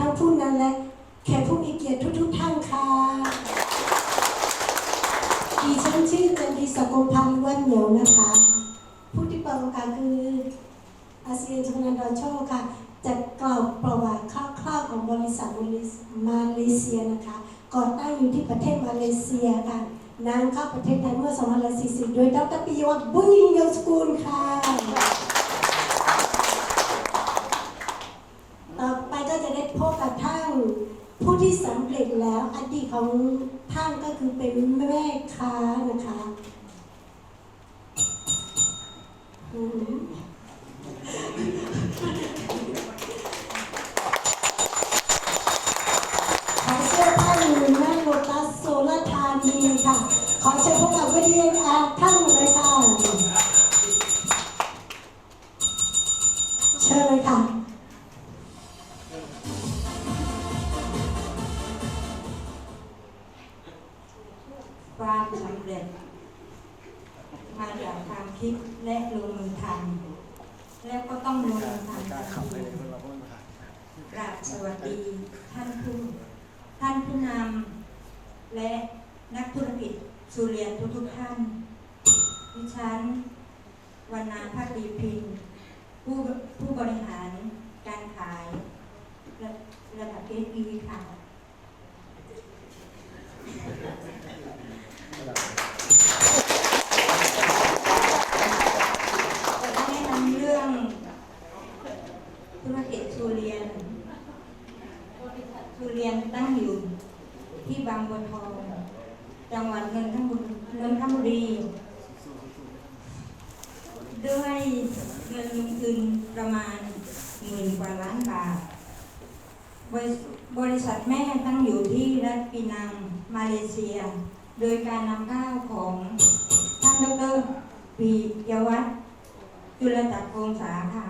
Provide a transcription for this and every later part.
ทั้งผู้นั้นและแขกผู้มีเกียรติทุกๆท่านค่ะดิฉันชื่อจันดีสกุลพันธ์วันเหนียวนะคะ ผู้ที่เปิดโอกาสคืออาเซียนชนันดอโชค่ะจะกล่าวประวัติคร่าวๆของบริษัทมาเลเซียนะคะ ก่อตั้งอยู่ที่ประเทศมาเลเซียค่ะนางเข้าประเทศไทยเมื่อ2540 โดยดรปิยวัฒน์บุญยิ่งยงสกุลค่ะ ต่อไปก็จะได้พบกับท่านผู้ ที่สำเร็จแล้วอดีตของท่านก็คือเป็นแม่ค้านะคะอืมขอเชิญท่านแม่โลตัสโซลธานีค่ะ ขอเชิญพวกเราไปเรียนอาท่านเลยค่ะ เชิญเลยค่ะ คิดและลงมือทำแล้วก็ต้องลงมือทำทันทีกราบสวัสดีท่านผู้ท่านผู้นำและนักธุรกิจสุเรียนทุกๆท่านดิฉันวันนาภาคดีพินผู้ผู้บริหารการขายระระดับเอสบีค่ะ แนะนำเรื่อง ธุรกิจทุเรียนทุเรียนตั้งอยู่ที่บางบัวทองจังหวัดนนทบุรีนนทบุรี ด้วยเงินลงทุนประมาณหมื่นกว่าล้านบาท บริบริษัทแม่ตั้งอยู่ที่รัฐปีนัง มาเลเซีย โดยการนำเข้าวของท่านดรปียวัฒน์จุลจักรวงศาค่ะ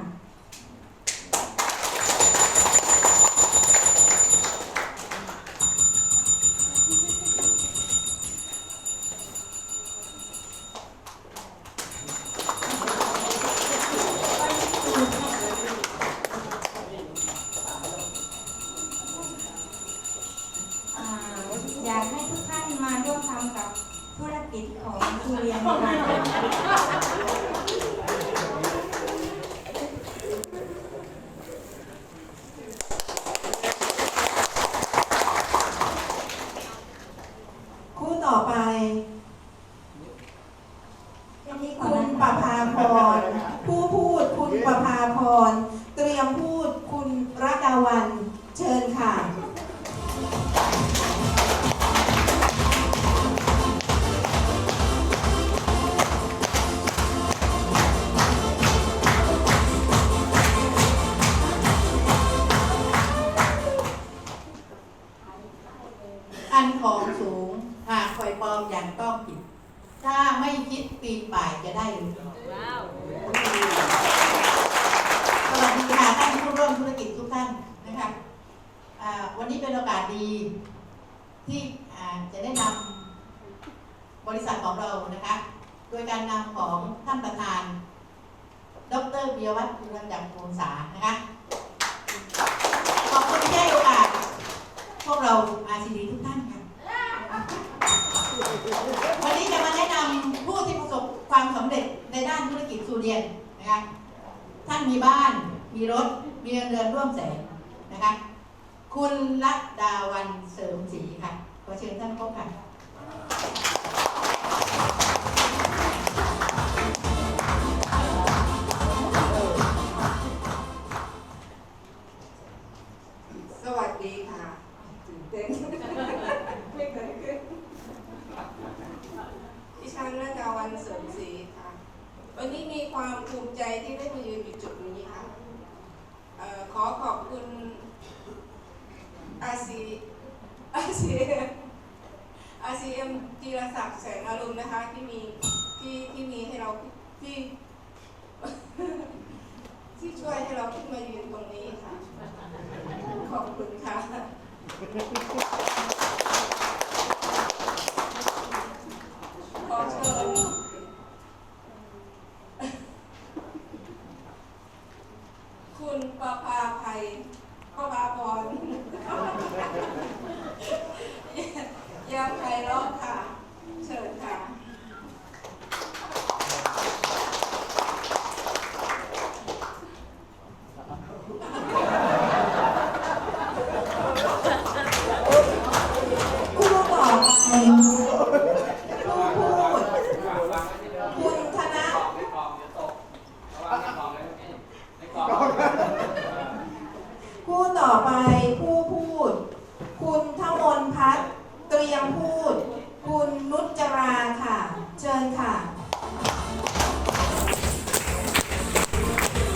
พร ผู้พูดคุณประภาพร เตรียมพูดคุณรักดาวัน เชิญค่ะ อันของสูงหากคอยปลอมอย่างต้องผิด ถ้าไม่คิดปีนป่ายจะได้หรือว้าวสวัสดีค่ะท่านผู้ร่วมธุรกิจทุกท่านนะคะวันนี้เป็นโอกาสดี ที่จะได้นำบริษัทของเรานะคะ โดยการนำของท่านประธาน ดรเบียวัฒน์จุลจักรวงศานะคะขอบคุณที่ให้โอกาสพวกเราอาซีดีทุกท่านนี้จะมาแนะนำผู้ที่ประสบความสำเร็จในด้านธุรกิจสุ เรียนนะคะท่านมีบ้าน มีรถ มีเงินเดือนร่วมแสนนะคะ คุณลัดดาวันเสริมศรีค่ะ ขอเชิญท่านพบค่ะสวัสดีค่ะตื่นเต้นไม่เคยขึ้นดิฉันนาจาวันเสริมศรีค่ะ วันนี้มีความภูมิใจที่ได้มายืนอยู่จุดนี้ค่ะออขอขอบคุณอาซีอาซีอาซีเอ็มจีรศักดิ์แสงอารมณ์นะคะที่มีที่ที่มีให้เราที่ที่ช่วยให้เราขึ้นมายืนตรงนี้ค่ะ ขอบคุณค่ะ คุณประภาภัยประภาพรยังไพเราะค่ะ